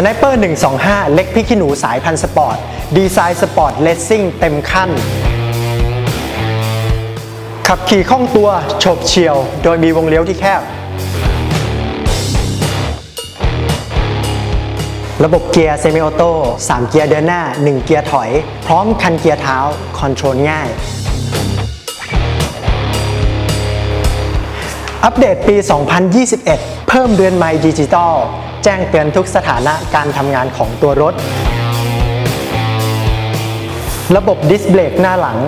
สไนเปอร์125 เล็กพิกขี้หนูสายพันธุ์สปอร์ต ดีไซน์สปอร์ตเลสซิ่งเต็มขั้น ขับขี่คล่องตัวโฉบเฉี่ยว โดยมีวงเลี้ยวที่แคบ ระบบเกียร์เซมิออโต้3เกียร์เดินหน้า 1 เกียร์ถอย พร้อมคันเกียร์เท้า คอนโทรลง่าย อัปเดตปี 2021 เพิ่มเดือนไมล์ดิจิตอล แจ้งเตือนทุกสถานะการทำงานของตัวรถ ระบบดิสเบรกหน้าหลัง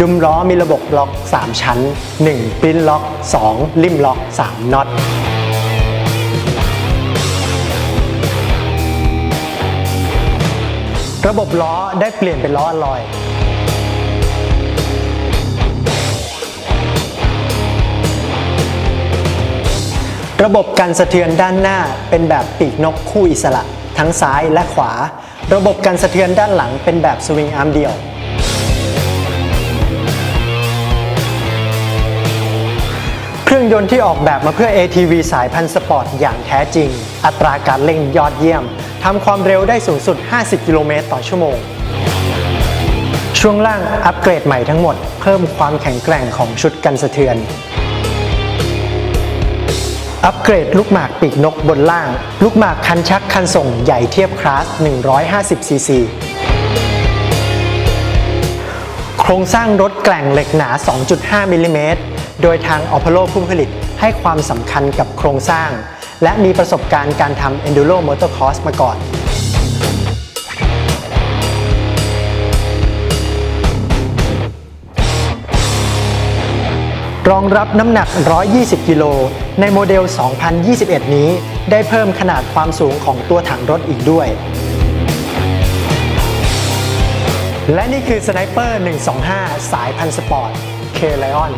ดุมล้อมีระบบล็อก 3 ชั้น 1 ปิ้นล็อก2ริมล็อก 3น็อตระบบล้อได้เปลี่ยนเป็นล้ออลลอย ระบบกันสะเทือนด้านหน้าเป็นแบบปีกนกคู่อิสระ ทั้งซ้ายและขวา ระบบกันสะเทือนด้านหลังเป็นแบบสวิงอาร์มเดียว เครื่องยนต์ที่ออกแบบมาเพื่อ ATV สายพันธุ์สปอร์ตอย่างแท้จริง อัตราการเร่งยอดเยี่ยมทำความเร็วได้สูงสุด 50 กิโลเมตรต่อชั่วโมง ช่วงล่างอัปเกรดใหม่ทั้งหมด เพิ่มความแข็งแกร่งของชุดกันสะเทือน อัปเกรดลูกหมากปีกนกบนล่าง ลูกหมากคันชักคันส่งใหญ่เทียบคลาส 150 ซีซีโครงสร้างรถแกล่งเหล็กหนา 2.5 มิลลิเมตร โดยทางอพอลโลผู้ผลิตให้ความสำคัญกับโครงสร้าง และมีประสบการณ์การทำ Enduro Motocross มาก่อน รองรับน้ำหนัก 120 กิโล ในโมเดล 2021 นี้ ได้เพิ่มขนาดความสูงของตัวถังรถอีกด้วย และนี่คือสไนเปอร์ 125 สายพันธุ์สปอร์ต K Lion